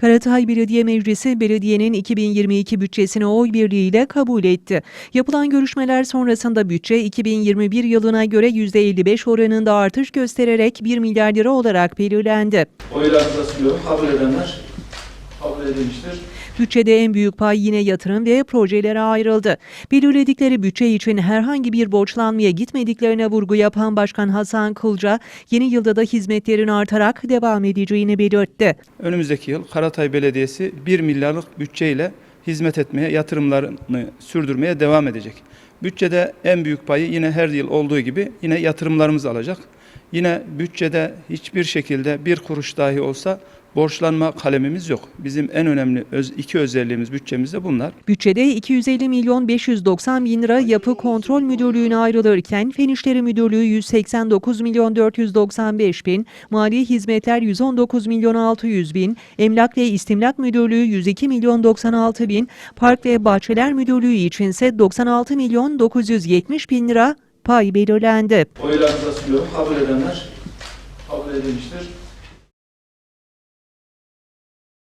Karatay Belediye Meclisi belediyenin 2022 bütçesini oy birliğiyle kabul etti. Yapılan görüşmeler sonrasında bütçe 2021 yılına göre %55 oranında artış göstererek 1 milyar lira olarak belirlendi. Oylarınıza sunuyorum. Kabul edenler kabul edilmiştir. Bütçede en büyük pay yine yatırım ve projelere ayrıldı. Belirledikleri bütçe için herhangi bir borçlanmaya gitmediklerine vurgu yapan Başkan Hasan Kılca, yeni yılda da hizmetlerin artarak devam edeceğini belirtti. Önümüzdeki yıl Karatay Belediyesi 1 milyarlık bütçeyle hizmet etmeye, yatırımlarını sürdürmeye devam edecek. Bütçede en büyük payı yine her yıl olduğu gibi yine yatırımlarımız alacak. Yine bütçede hiçbir şekilde bir kuruş dahi olsa borçlanma kalemimiz yok. Bizim en önemli öz- iki özelliğimiz bütçemizde bunlar. Bütçede 250 milyon 590 bin lira yapı kontrol müdürlüğüne ayrılırken Fen İşleri Müdürlüğü 189 milyon 495 bin, Mali Hizmetler 119 milyon 600 bin, Emlak ve İstimlak Müdürlüğü 102 milyon 96 bin, Park ve Bahçeler Müdürlüğü içinse 96 milyon 970 bin lira pay belirlendi. Sunuyorum. Kabul edenler kabul edilmiştir.